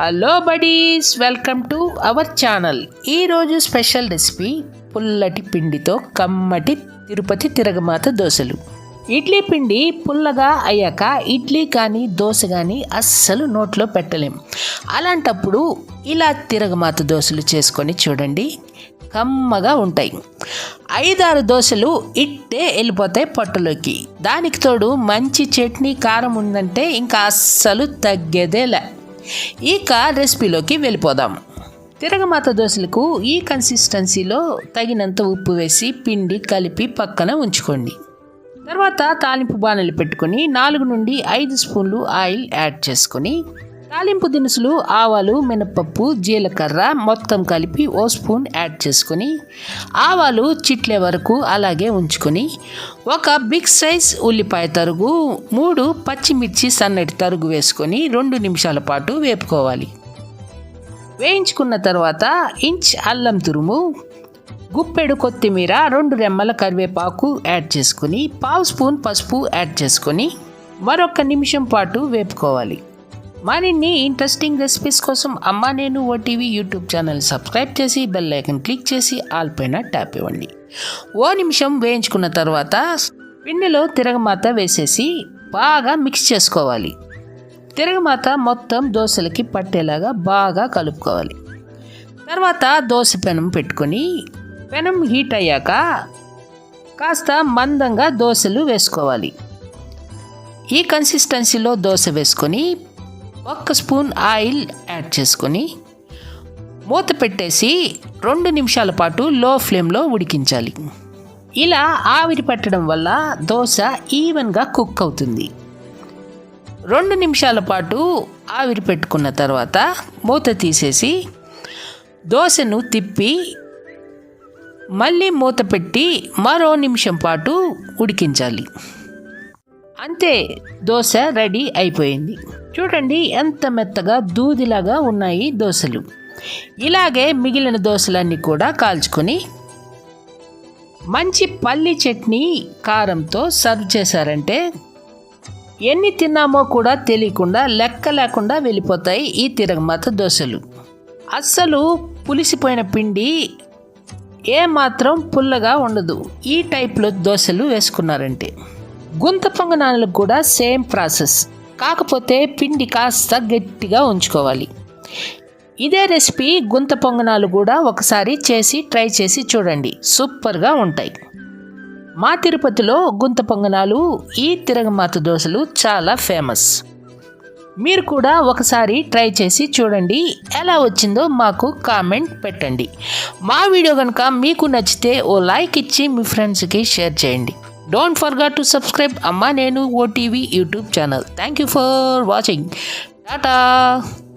Hello buddies welcome to our channel ఈరోజు special recipe పుల్లటి పిండితో కమ్మటి తిరుపతి తిరగమాత దోశలు. ఇడ్లీ పిండి పుల్లగా అయ్యాక ఇడ్లీ కానీ దోశ కానీ అస్సలు నోట్లో పెట్టలేం. అలాంటప్పుడు ఇలా తిరగమాత దోశలు చేసుకొని చూడండి. కమ్మగా ఉంటాయి. ఐదారు దోశలు ఇట్టే వెళ్ళిపోతాయి పొట్టలోకి. దానికి తోడు మంచి చట్నీ కారం ఉందంటే ఇంకా అస్సలు తగ్గేదేలే. ఇక రెసిపీలోకి వెళ్ళిపోదాం. తిరగమాత దోశలకు ఈ కన్సిస్టెన్సీలో తగినంత ఉప్పు వేసి పిండి కలిపి పక్కన ఉంచుకోండి. తర్వాత తాలింపు బాణలు పెట్టుకొని నాలుగు నుండి ఐదు స్పూన్లు ఆయిల్ యాడ్ చేసుకొని తాలింపు దినుసులు ఆవాలు మినపప్పు జీలకర్ర మొత్తం కలిపి ఓ స్పూన్ యాడ్ చేసుకొని ఆవాలు చిట్లే వరకు అలాగే ఉంచుకొని ఒక బిగ్ సైజ్ ఉల్లిపాయ తరుగు మూడు పచ్చిమిర్చి సన్నటి తరుగు వేసుకొని రెండు నిమిషాల పాటు వేపుకోవాలి. వేయించుకున్న తర్వాత ఇంచ్ అల్లం తురుము గుప్పెడు కొత్తిమీర రెండు రెమ్మల కరివేపాకు యాడ్ చేసుకుని పావు స్పూన్ పసుపు యాడ్ చేసుకొని మరొక నిమిషం పాటు వేపుకోవాలి. మరిన్ని ఇంట్రెస్టింగ్ రెసిపీస్ కోసం అమ్మ నేను ఓటీవీ యూట్యూబ్ ఛానల్ సబ్స్క్రైబ్ చేసి బెల్ ఐకన్ క్లిక్ చేసి ఆల్ పైన ట్యాప్ ఇవ్వండి. ఓ నిమిషం వేయించుకున్న తర్వాత పిండిలో తిరగమాత వేసేసి బాగా మిక్స్ చేసుకోవాలి. తిరగమాత మొత్తం దోశలకి పట్టేలాగా బాగా కలుపుకోవాలి. తర్వాత దోశ పెనం పెట్టుకొని పెనం హీట్ అయ్యాక కాస్త మందంగా దోశలు వేసుకోవాలి. ఈ కన్సిస్టెన్సీలో దోశ వేసుకొని ఒక్క స్పూన్ ఆయిల్ యాడ్ చేసుకొని మూత పెట్టేసి రెండు నిమిషాల పాటు లో ఫ్లేమ్లో ఉడికించాలి. ఇలా ఆవిరి పెట్టడం వల్ల దోశ ఈవెన్గా కుక్ అవుతుంది. రెండు నిమిషాల పాటు ఆవిరి పెట్టుకున్న తర్వాత మూత తీసేసి దోశను తిప్పి మళ్ళీ మూత పెట్టి మరో నిమిషం పాటు ఉడికించాలి. అంతే దోశ రెడీ అయిపోయింది. చూడండి ఎంత మెత్తగా దూదిలాగా ఉన్నాయి దోశలు. ఇలాగే మిగిలిన దోశలన్నీ కూడా కాల్చుకొని మంచి పల్లి చట్నీ కారంతో సర్వ్ చేశారంటే ఎన్ని తిన్నామో కూడా తెలియకుండా లెక్క లేకుండా వెళ్ళిపోతాయి ఈ తిరగమాత దోశలు. అస్సలు పులిసిపోయిన పిండి ఏమాత్రం పుల్లగా ఉండదు. ఈ టైప్లో దోశలు వేసుకున్నారంటే. గుంత పొంగనాలకు కూడా సేమ్ ప్రాసెస్. కాకపోతే పిండి కాస్త గట్టిగా ఉంచుకోవాలి. ఇదే రెసిపీ గుంత పొంగనాలు కూడా ఒకసారి చేసి ట్రై చేసి చూడండి. సూపర్గా ఉంటాయి. మా తిరుపతిలో గుంత పొంగనాలు ఈ తిరగమాత దోశలు చాలా ఫేమస్. మీరు కూడా ఒకసారి ట్రై చేసి చూడండి. ఎలా వచ్చిందో మాకు కామెంట్ పెట్టండి. మా వీడియో కనుక మీకు నచ్చితే ఓ లైక్ ఇచ్చి మీ ఫ్రెండ్స్కి షేర్ చేయండి. Don't forget to subscribe Amma Nenu OTV YouTube channel. Thank you for watching. Tata.